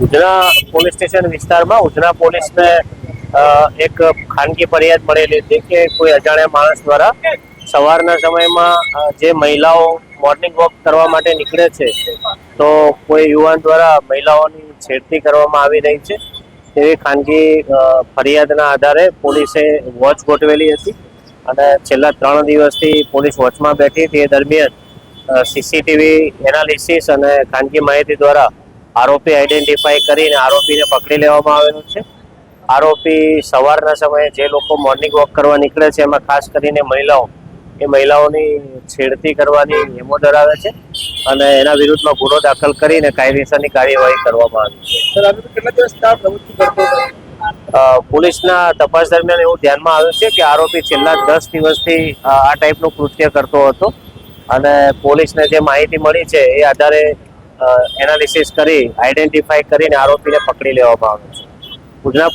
Udhna police station વિસ્તારમાં ઉધના પોલીસને એક ખાનગી ફરિયાદ મળેલી હતી કે કોઈ અજાણ્યા માણસ દ્વારા સવારના સમયમાં જે મહિલાઓ મોર્નિંગ વોક કરવા માટે નીકળે છે, તો કોઈ યુવાન દ્વારા મહિલાઓની છેડતી કરવામાં આવી રહી છે. તેવી ખાનગી ફરિયાદના આધારે પોલીસે વોચ ગોઠવેલી હતી અને છેલ્લા ત્રણ દિવસથી પોલીસ વોચમાં બેઠી તે દરમિયાન સીસીટીવી એનાલિસિસ અને ખાનગી માહિતી દ્વારા આરોપી આઈડેન્ટિફાઈ કરીને આરોપીને પકડી લેવામાં આવેલો છે. આરોપી સવારના સમયે જે લોકો મોર્નિંગ વોક કરવા નીકળે છે એમાં ખાસ કરીને મહિલાઓ એ મહિલાઓની છેડતી કરવાની નેમો ધરાવે છે અને એના વિરુદ્ધમાં ગુનો દાખલ કરીને કાયદેસરની કાર્યવાહી કરવામાં આવી છે. પોલીસના તપાસ દરમિયાન એવું ધ્યાનમાં આવ્યું છે કે આરોપી છેલ્લા દસ દિવસથી આ ટાઈપનું કૃત્ય કરતો હતો અને પોલીસને જે માહિતી મળી છે એ આધારે એનાલિસિસ કરી આઈડેન્ટિફાઈ કરીને આરોપીને પકડી લેવામાં આવે છે. ઉધના